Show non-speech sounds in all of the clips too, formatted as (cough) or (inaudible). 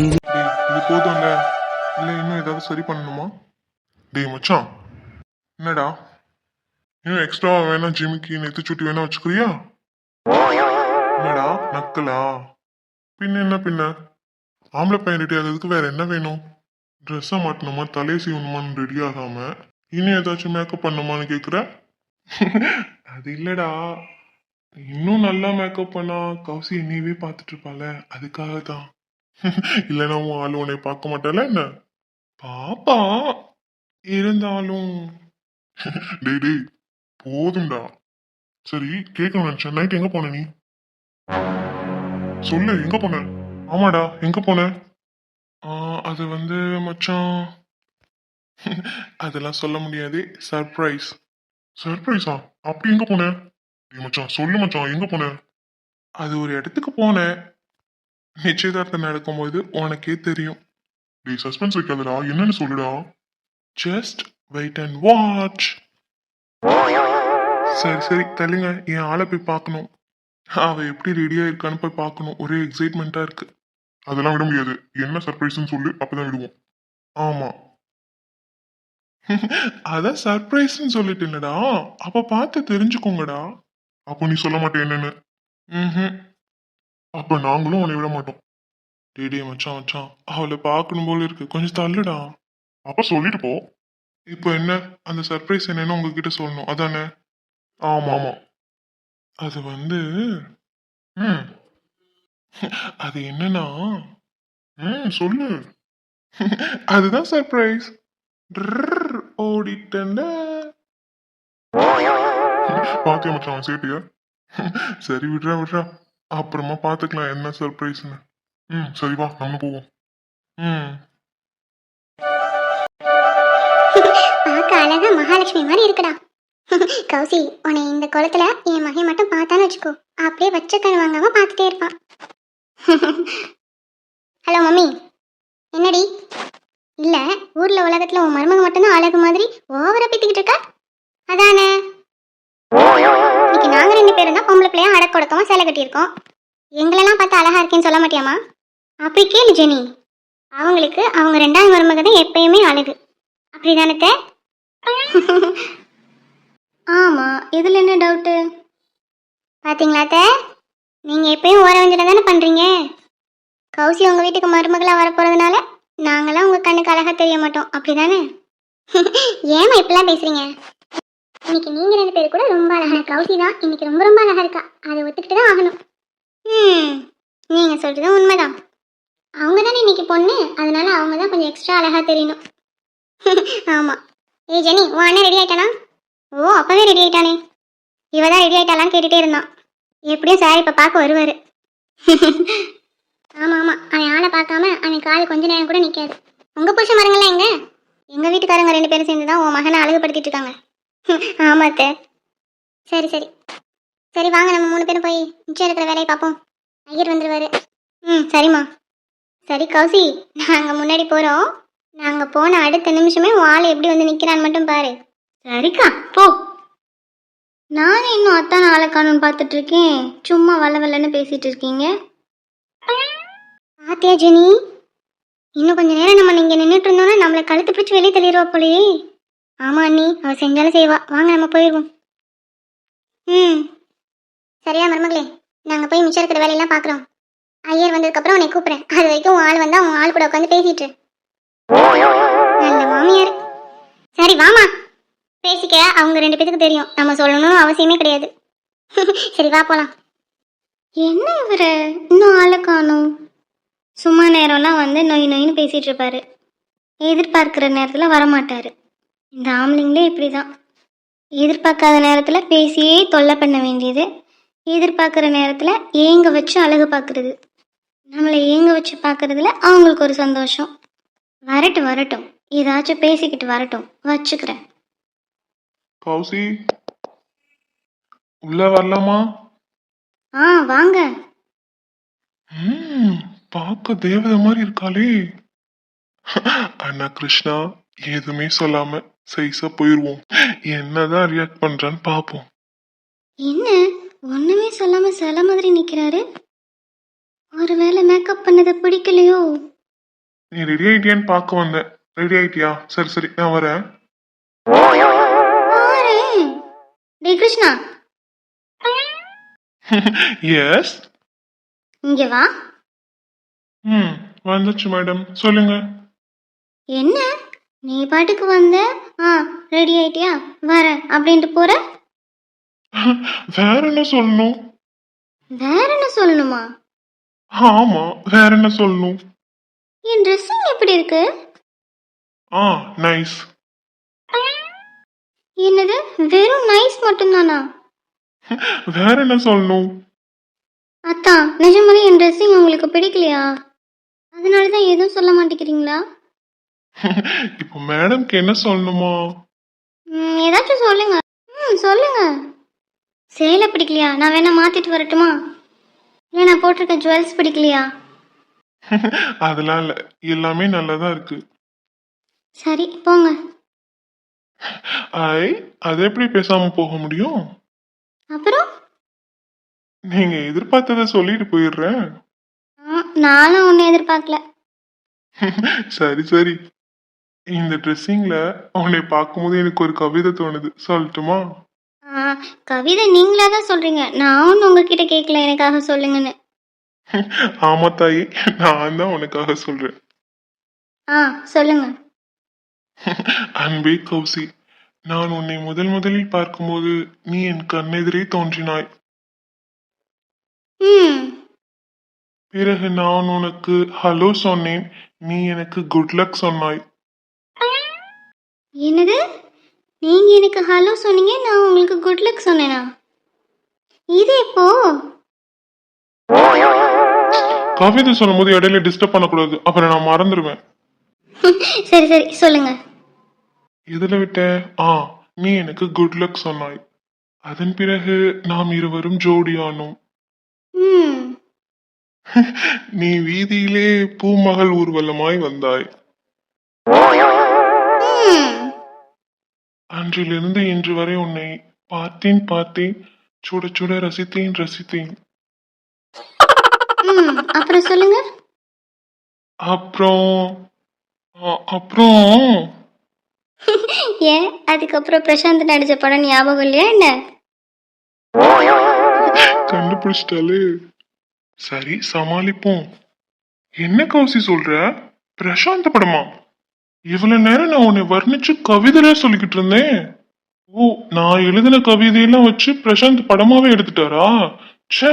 இது போதும்ல? இல்ல இன்னும் ஏதாவது சரி பண்ணணுமா? டேய் மச்சான். என்னடா? இன்னும் எக்ஸ்ட்ரா வேணா ஜிமிக்கு நெத்து சுட்டி வேணா வச்சுக்கிறியா? என்னடா நக்கலா? பின்ன என்ன பின்ன? ஆம்பளை பையன் ரெடி ஆகிறதுக்கு வேற என்ன வேணும்? ட்ரெஸ்ஸை மாட்டணுமா? தலையை சீவணுமான்னு ரெடி ஆகாம? இன்னும் ஏதாச்சும் மேக்கப் பண்ணுமான்னு கேட்குற அது இல்லடா. இன்னும் நல்லா மேக்கப் பண்ணா கௌசி என்னையவே பார்த்துட்டு இருப்பாள. அதுக்காக தான் இல்லைன்னா உன் ஆளு உன்னை பார்க்க மாட்டால என்ன? பாப்பா இருந்தாலும். டேய் டேய் போதும்டா. சரி கேட்கணும் நினைச்சேன். நைட் எங்க போன நீ? சொல்லு எங்க போன? ஆமாடா எங்க போன? அது வந்து மச்சான் அதெல்லாம் சொல்ல முடியாது. சர்ப்ரைஸ் சர்ப்ரைஸா அப்படி எங்க போன? மச்சான் சொல்லு மச்சான் எங்க போன? அது ஒரு இடத்துக்கு போனேன். நிச்சயதார்த்தம் நடக்கும்போது உனக்கே தெரியும். நீ சஸ்பென்ஸ் வைக்காதடா. என்னன்னு சொல்லுடா. ஜஸ்ட் வெயிட் அண்ட் வாட்ச் சரி சரி. தள்ளுங்க. என் ஆளை போய் பார்க்கணும். அவ எப்படி ரெடியா இருக்கான்னு போய் பார்க்கணும். ஒரே எக்ஸைட்மெண்ட்டா இருக்கு. அதெல்லாம் விட முடியாது. என்ன சர்ப்ரைஸ்னு சொல்லு. அப்பதான் விடுவோம். ஆமா. அதான் சர்ப்ரைஸ்னு சொல்லிட்டு இல்லடா. அப்ப பார்த்து தெரிஞ்சுக்கோங்கடா. அப்போ நீ சொல்ல மாட்டேன் என்னன்னு. ம்ஹும். அப்ப நாங்களும் உன்னை விட மாட்டோம். டேய் மச்சான் மச்சான். அவளை பார்க்கணும் போல இருக்கு. கொஞ்சம் தள்ளுடா. அப்ப சொல்லிட்டு போ. இப்போ என்ன? அந்த சர்ப்ரைஸ் என்னன்னு உங்ககிட்ட சொல்லணும். அதானே? ஆமா ஆமா. அது வந்து ம். அது என்னன்னா ம் சொல்லு. அதுதான் சர்ப்ரைஸ் ஓடிட்டேன்டா. பாத்தியா மச்சான் சேட்டியா? சரி விட்றா விட்றா. அப்புறமா பார்த்துக்கலாம் என்ன சர்ப்ரைஸ்னு ம் சரி வா நம்ம போவோம். ம். பார்க்க அழகா மகாலட்சுமி மாதிரி இருக்குடா. கௌசி உன்னை இந்த குளத்துல என் மகன் மட்டும் பார்த்தான்னு வச்சுக்கோ. அப்படியே வச்ச கண் வாங்காம பார்த்துட்டே இருப்பான். Hello mummy. என்னடி? இல்ல ஊர்ல உலகத்துல உன் மருமக மட்டும்தான் அழகு மாதிரி ஓவரை பித்திக்கிட்டு இருக்கா? அதானே? பிள்ளையா அடக்க கொடுக்கமா சேலை கட்டியிருக்கோம். எங்களெல்லாம் பார்த்து அழகா இருக்கேன்னு சொல்ல மாட்டியாமா அப்படி கேளு ஜெனி. அவங்களுக்கு அவங்க ரெண்டாவது மருமக தான் எப்பயுமே அழகு அப்படி தானே (laughs) ஆமாம் இதில் என்ன டவுட்டு பார்த்தீங்களா தே நீங்கள் எப்பயும் ஓர தானே பண்ணுறீங்க கௌசி உங்கள் வீட்டுக்கு மருமகளாக வர நாங்களாம் உங்கள் கண்ணுக்கு அழகாக தெரிய மாட்டோம். அப்படி தானே (laughs) ஏமா இப்படிலாம் பேசுகிறீங்க இன்னைக்கு நீங்க ரெண்டு பேரும் கூட ரொம்ப அழகா கௌசி தான் இன்னைக்கு ரொம்ப ரொம்ப அழகா இருக்கா? அதை ஒத்துக்கிட்டு தான் ஆகணும். ம் நீங்க சொல்றது உண்மைதான். அவங்க தானே இன்னைக்கு பொண்ணு? அதனால அவங்க தான் கொஞ்சம் எக்ஸ்ட்ரா அழகா தெரியணும். (laughs) ஆமா. ஏய் ஜெனி உன் அண்ணன் ரெடி ஆயிட்டானா? ஓ அப்பவே ரெடி ஆயிட்டானே. இவ தான் ரெடி ஆயிட்டாளான்னு கேட்டுட்டே இருந்தான். எப்படியும் சார் இப்ப பார்க்க வருவாரு. ஆமா ஆமா. அவன் ஆளை பார்க்காம அவன் கால் கொஞ்ச நேரம் கூட நிக்காது. உங்க புருஷ மரங்கள்லாம் எங்க? எங்க வீட்டுக்காரங்க ரெண்டு பேரும் சேர்ந்து தான் உன் மகனை அழகுபடுத்திட்டு இருக்காங்க. ஆமாத்த. சரி சரி. சரி வாங்க நம்ம மூணு பேரும் போய் மிச்சம் இருக்கிற வேலையை பார்ப்போம். ஐயர் வந்துடுவாரு ம் சரிம்மா. சரி கௌசி நாங்கள் முன்னாடி போகிறோம் நாங்கள் போன அடுத்த நிமிஷமே உன் ஆள் எப்படி வந்து நிற்கிறான்னு மட்டும் பாரு. சரிக்கா போ. நான் இன்னும் அத்தான ஆளை காணும்னு பார்த்துட்டு இருக்கேன். சும்மா வல்ல வல்லன்னு பேசிட்டு இருக்கீங்க. பாத்தியா ஜெனி? இன்னும் கொஞ்ச நேரம் நம்ம இங்கே நின்றுட்டு இருந்தோம்னா நம்மளை கழுத்து பிடிச்சி வெளியே தள்ளிடுவா போலயே. ஆமா அண்ணி அவள் செஞ்சாலும் செய்வா. வாங்க நம்ம போயிடுவோம். ம். சரியா மருமகளே. நாங்கள் போய் மிச்சம் இருக்கிற வேலையெல்லாம் பார்க்குறோம் ஐயர் வந்ததுக்கப்புறம் உன்னை கூப்பிட்றேன். அது வரைக்கும் உன் ஆள் வந்தால் உன் ஆள் கூட உட்காந்து பேசிட்டு நல்ல மாமியார். சரி வாமா. பேசிக்க அவங்க ரெண்டு பேத்துக்கு தெரியும். நம்ம சொல்லணும் அவசியமே கிடையாது. (laughs) சரி வா போலாம். என்ன இவரு? இன்னும் ஆளை காணும். சும்மா நேரம்லாம் வந்து நொய் நொயின்னு பேசிட்டு இருப்பாரு. எதிர்பார்க்குற நேரத்தில் வரமாட்டாரு. இந்த ஆம்பளைங்களே இப்படி தான் எதிர்பார்க்காத நேரத்தில் பேசியே தொல்லை பண்ண வேண்டியது. எதிர்பார்க்குற நேரத்தில் ஏங்க வச்சு அழகு பார்க்குறது நம்மளை ஏங்க வச்சு பார்க்குறதுல அவங்களுக்கு ஒரு சந்தோஷம். வரட்டும் வரட்டும். ஏதாச்சும் பேசிக்கிட்டு வரட்டும். வச்சுக்கிறேன். கௌசி உள்ள வரலாமா? ஆ வாங்க. பார்க்க தேவதை மாதிரி இருக்காளே. அண்ணா கிருஷ்ணா. எதுவுமே சொல்லாம சைஸா போயிருவோம். என்னதான் ரியாக்ட் பண்றான்னு பாப்போம் என்ன? ஒண்ணுமே சொல்லாம சில மாதிரி நிக்கிறாரு? ஒருவேளை மேக்கப் பண்ணது பிடிக்கலையோ? நீ ரெடி ஆயிட்டியான்னு பார்க்க வந்தேன். ரெடி ஆயிட்டியா? சரி சரி நான் வரேன். பாரு டே கிருஷ்ணா. எஸ் இங்க வா. ம் வந்துச்சு மேடம். சொல்லுங்க. என்ன? நீ பாட்டுக்கு வந்த? ஆ ரெடி ஆயிட்டியா? வரேன் அப்படின்ட்டு போற? வேற என்ன சொல்லணும்? வேற என்ன சொல்லணுமா? ஆமா வேற என்ன சொல்லணும்? என் ட்ரெஸ்ஸிங் எப்படி இருக்கு? ஆ நைஸ் என்னது வெறும் நைஸ் மட்டும்தானா? வேற என்ன சொல்லணும்? அத்தா நிஜமாவே என் ட்ரெஸ்ஸிங் உங்களுக்கு பிடிக்கலையா? அதனால தான் எதுவும் சொல்ல மாட்டேங்கிறீங்களா? இப்போ மேடம்க்கு என்ன சொல்லணுமா? ம், ஏதாச்சும் சொல்லுங்க. ம் சொல்லுங்க. சேலை பிடிக்கலையா? நான் வேணா மாத்திட்டு வரட்டுமா? இல்லை நான் போட்டிருக்க ஜுவல்ஸ் பிடிக்கலையா? அதெல்லாம் இல்ல. எல்லாமே நல்லதா இருக்கு. சரி போங்க. ஐ அது எப்படி பேசாம போக முடியும்? அப்புறம்? நீங்க எதிர்பார்த்ததை சொல்லிட்டு போயிடுறேன். ஆ, நானும் ஒன்றும் எதிர்பார்க்கல. சரி சரி. இந்த ட்ரெஸ்ஸிங்ல உன்னை பார்க்கும்போது எனக்கு ஒரு கவிதை தோணுது. சொல்லட்டுமா? கவிதை நீங்களா தான் சொல்றீங்க. நான் ஒன்றும் உங்ககிட்ட கேட்கல எனக்காக சொல்லுங்கன்னு. (laughs) ஆமா தாயி நான் தான் உனக்காக சொல்றேன். ஆ சொல்லுங்க. (laughs) அன்பே கௌசி நான் உன்னை முதல் முதலில் பார்க்கும்போது நீ என் கண்ணெதிரே தோன்றினாய். ம். பிறகு நான் உனக்கு ஹலோ சொன்னேன். நீ எனக்கு குட் லக் சொன்னாய். என்னது? நீங்க எனக்கு ஹலோ சொன்னீங்க நான் உங்களுக்கு குட் லக் சொன்னேனா? இது எப்போ? கவிதை சொல்லும்போது இடையில டிஸ்டர்ப் பண்ணக்கூடாது அப்புறம் நான் மறந்துடுவேன் (laughs) சரி சரி சொல்லுங்க. இதுல விட்ட? ஆ நீ எனக்கு குட் லக் சொன்னாய். அதன் பிறகு நாம் இருவரும் ஜோடியானோம். (laughs) நீ வீதியிலே பூமகள் ஊர்வலமாய் வந்தாய். அன்றிலிருந்து இன்று வரை உன்னை பார்த்தேன் பார்த்தேன். சுட சுட ரசித்தேன் ரசித்தேன். ம் அப்புறம் சொல்லுங்க. அப்புறம் அ- அப்புறம். (laughs) ஏன்? அதுக்கப்புறம் பிரசாந்த் நடிச்ச படம் ஞாபகம் இல்லையா என்ன? கண்டுபிடிச்சிட்டாலே. சரி சமாளிப்போம். என்ன கௌசி சொல்ற? பிரசாந்த படமா? இவ்வளவு நேரம் நான் உன்னை வர்ணிச்சு கவிதையில சொல்லிக்கிட்டு இருந்தேன். ஓ நான் எழுதின கவிதையெல்லாம் வச்சு பிரசாந்த் படமாவே எடுத்துட்டாரா? ச்சே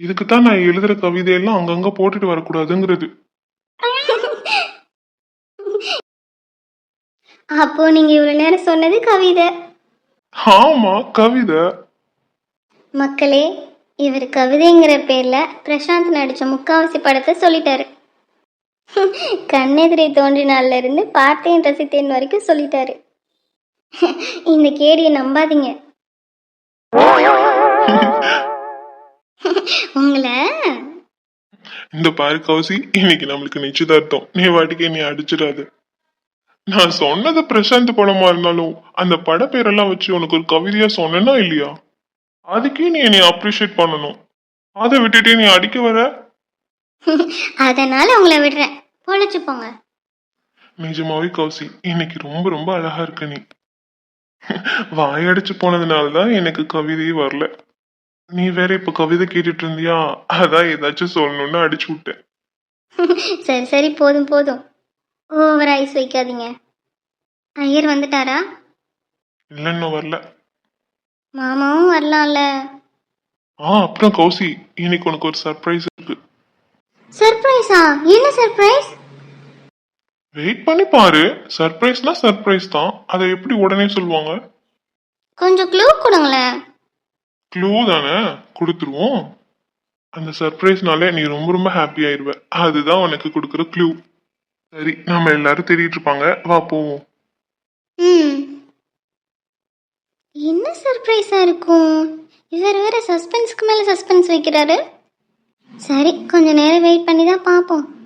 இதுக்கு தான் நான் எழுதுற கவிதையெல்லாம் அங்கங்க போட்டுட்டு வரக்கூடாதுங்கிறது. அப்போ நீங்க இவ்வளவு நேரம் சொன்னது கவிதை. ஆமா கவிதை. மக்களே இவர் கவிதைங்கிற பேர்ல பிரசாந்த் நடிச்ச முக்காவாசி படத்தை சொல்லிட்டாரு. கண்ணெதிரை தோன்றினால இருந்து பார்த்தேன் ரசித்தேன் வரைக்கும் சொல்லிட்டாரு. இந்த கேடியை நம்பாதீங்க. உங்களை? இந்த பாரு கௌசி இன்னைக்கு நம்மளுக்கு நிச்சயதார்த்தம். நீ வாட்டிக்கு நீ அடிச்சிடாத. நான் சொன்னது பிரசாந்த் படமா இருந்தாலும் அந்த பட பேரெல்லாம் வச்சு உனக்கு ஒரு கவிதையா சொன்னேனா இல்லையா? அதுக்கே நீ என்னை அப்ரிஷியேட் பண்ணணும். அதை விட்டுட்டு நீ அடிக்க வர? அதனால உங்களை விடுறேன். பொழைச்சு போங்க. நிஜமாவே கௌசி இன்னைக்கு ரொம்ப ரொம்ப அழகா இருக்க நீ. வாயடிச்சு போனதுனாலதான் எனக்கு கவிதையே வரல. நீ வேற இப்ப கவிதை கேட்டுட்டு இருந்தியா? அதான் ஏதாச்சும் சொல்லணும்னு அடிச்சு விட்டேன். (laughs) சரி சரி போதும் போதும். ஓவர் ஐஸ் வைக்காதீங்க. ஐயர் வந்துட்டாரா? இல்ல இன்னும் வரல. மாமாவும் வரலாம்ல. ஆ அப்புறம் கௌசி இன்னைக்கு உனக்கு ஒரு சர்ப்ரைஸ் இருக்கு. சர்ப்ரைஸா என்ன சர்ப்ரைஸ் வெயிட் பண்ணி பாரு. சர்ப்ரைஸ்னா சர்ப்ரைஸ் தான். அதை எப்படி உடனே சொல்லுவாங்க? கொஞ்சம் க்ளூ கொடுங்களேன். க்ளூ தானே? கொடுத்துருவோம். அந்த சர்ப்ரைஸ்னால நீ ரொம்ப ரொம்ப ஹாப்பி ஆயிருவ. அதுதான் உனக்கு கொடுக்குற க்ளூ சரி நம்ம எல்லாரும் தேடிட்டு இருப்பாங்க. வா போவோம். ம். என்ன சர்ப்ரைஸா இருக்கும்? இவர் வேற சஸ்பென்ஸ்க்கு மேல சஸ்பென்ஸ் வைக்கிறாரு. சரி கொஞ்ச நேரம் வெயிட் பண்ணி தான் பார்ப்போம்.